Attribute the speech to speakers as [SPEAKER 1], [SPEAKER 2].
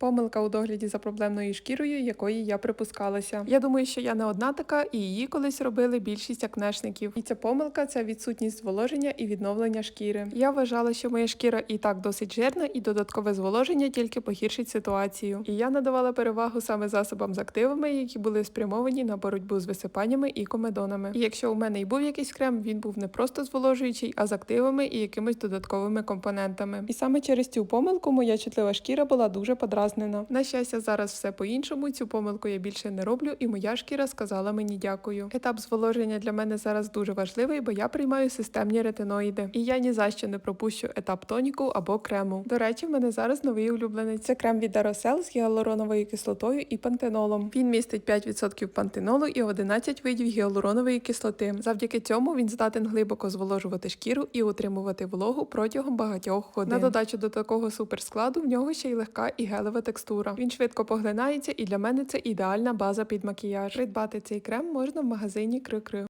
[SPEAKER 1] Помилка у догляді за проблемною шкірою, якої я припускалася. Я думаю, що я не одна така, і її колись робили більшість акнешників. І ця помилка це відсутність зволоження і відновлення шкіри. Я вважала, що моя шкіра і так досить жирна, і додаткове зволоження тільки погіршить ситуацію. І я надавала перевагу саме засобам з активами, які були спрямовані на боротьбу з висипаннями і комедонами. І якщо у мене і був якийсь крем, він був не просто зволожуючий, а з активами і якимись додатковими компонентами. І саме через цю помилку моя чутлива шкіра була дуже подразнена. На щастя, зараз все по-іншому. Цю помилку я більше не роблю, і моя шкіра сказала мені дякую. Етап зволоження для мене зараз дуже важливий, бо я приймаю системні ретиноїди. І я ні за що не пропущу етап тоніку або крему. До речі, в мене зараз новий улюбленець. Це крем від Aerosel з гіалуроновою кислотою і пантенолом. Він містить 5% пантенолу і 11 видів гіалуронової кислоти. Завдяки цьому він здатен глибоко зволожувати шкіру і утримувати вологу протягом багатьох годин. На додачу до такого суперскладу в нього ще й легка і гелева текстура. Він швидко поглинається, і для мене це ідеальна база під макіяж. Придбати цей крем можна в магазині Крикри.